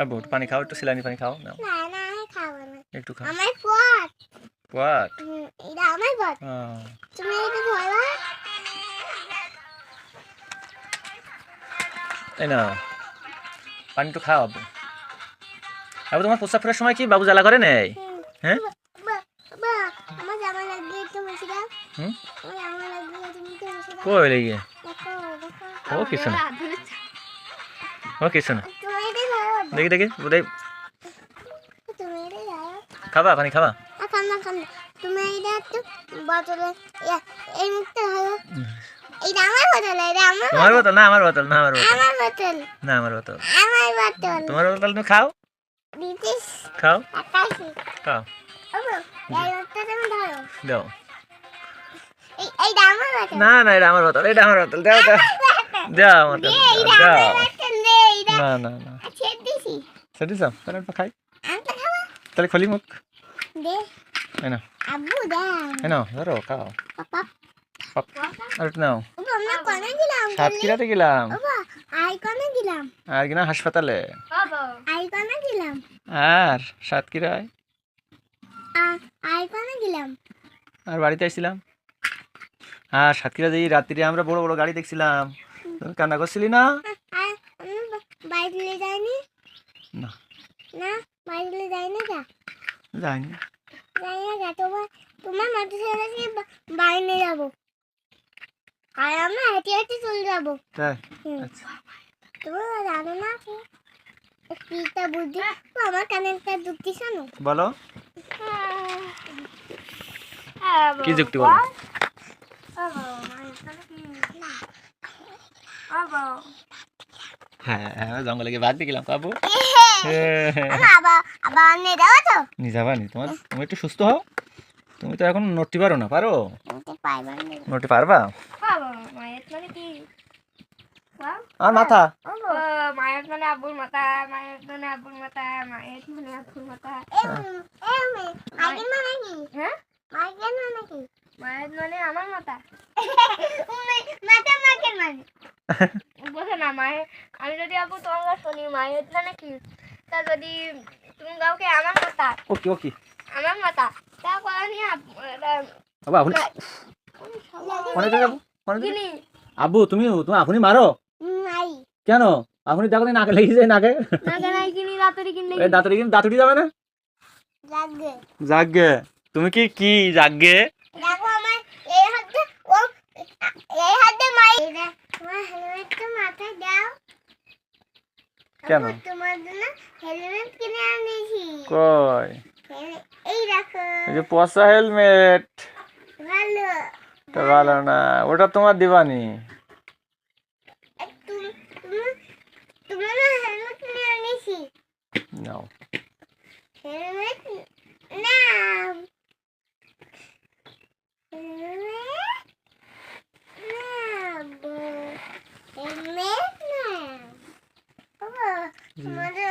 আবু একটু পানি খাও একটু সিলানি পানি খাও নাও। না না আমি খাব না। একটু খাও। আমার পট হুম, এটা আমার পট তুমি এটা ধরো এই না পানি একটু খাও আবু। আবু তোমার ফেরার সময় কি বাবু জ্বালা করে নেই। হ্যাঁ? আমার জামা লাগিয়ে একটু মুছে দাও। হুম? আমার জামা লাগিয়ে তুমি একটু মুছে দাও। কই লেগে? দেখো দেখো। ও কিছু না। ও কিছু না। দেখি দেখি খাবা পানি খাবা। আর খান না খান না তুমি এটা একটু বোতলে এই মুখটা ধরো এটা আমার বোতল এটা আমার তোমার বোতল না আমার বোতল না আমার বোতল। আমার বোতল। না আমার বোতল। আমার বোতল। তোমার বোতল তুমি খাও। দিতিস? খাও। খাও। দাও। না না এটা আমার বোতল এটা আমার বোতল দাও দাও। দাও আমার দাও। না না না। ছেড়ে দিছি। সেটি তাহলে একটু খাই। আমি তো খাব। তাহলে খলি মুখ। দে। এই না আব্বু দে এই নাও ধরো খাও। পাপা। পাপ। আর নাও। আমরা কোনে গেলাম সাতক্ষীরাতে গেলাম। আই কোনে গেলাম আর কিনা হাসপাতালে। আই কোনে গেলাম আর সাতক্ষীরায় আই কোনে গেলাম আর বাড়িতে আসছিলাম আর সাতক্ষীরা যেই রাত্রিরে আমরা বড় বড় গাড়ি দেখছিলাম। কান্না করছিলি না? আর আমি বা- বাইরে যাইনি। না। না বাইরে যাইনি যা যাইনি যাই না যা তোমার তোমার মাঠে ছেড়ে বাইরে যাব। আর আমরা হেঁটে হেঁটে চলে যাব। তাই? আচ্ছা। তুমি জানো না কি পিতা বুদ্ধি। আমার কানে একটা যুক্তি শোনো। বলো। কি যুক্তি বলো? হ্যাঁ হ্যাঁ জঙ্গলে গিয়ে বাঘ দেখলাম কাবু। আবার নিয়ে নি যাবা নি। তোমার তুমি একটু সুস্থ হও। তুমি তো এখন নড়তে পারো না পারো? নড়তে পারবা? মানে কি? আর মাথা? মায়ের মানে মাথা মায়ের মানে আব্বুর মাথা মায়ের মানে আব্বুর মাথা। মাইকেল মানে কি? হ্যাঁ? মাইকেল মানে কি? মায়ের মানে আমার মাথা। মাথা মাইকেল মানে। বোঝো না মায়ের আমি যদি আব্বু তোমার শুনি মায়ের মানে কি? তা যদি তুমি কাউকে আমার মাথা ওকে ওকে আমার মাথা তা করা নিয়ে আব্বু এটা বাবা আপনি অনেক যাব অনেক কিনি আব্বু তুমি তুমি আপনি মারো নাই। কেন আপনি দেখো নি নাকে লেগে যায় নাকে। না কেন কিনি রাত্রি কিনলে এই দাঁতরে কিন্তু দাঁতুটি যাবে না? লাগবে জাগে তুমি কি কি জাগে দেখো আমার এই হাতে ও এই হাতে মাই তোমার হেলমেট তো মাথায় দাও। কেন? হেলমেট কিনে আনেছি কই এই দেখো এই যে পচা হেলমেট ভালো তো ভালো না ওটা তোমার দিবানি নাও হেলমেট নাম হেলমেট নাম হেলমেট নাম বাবা তোমাদের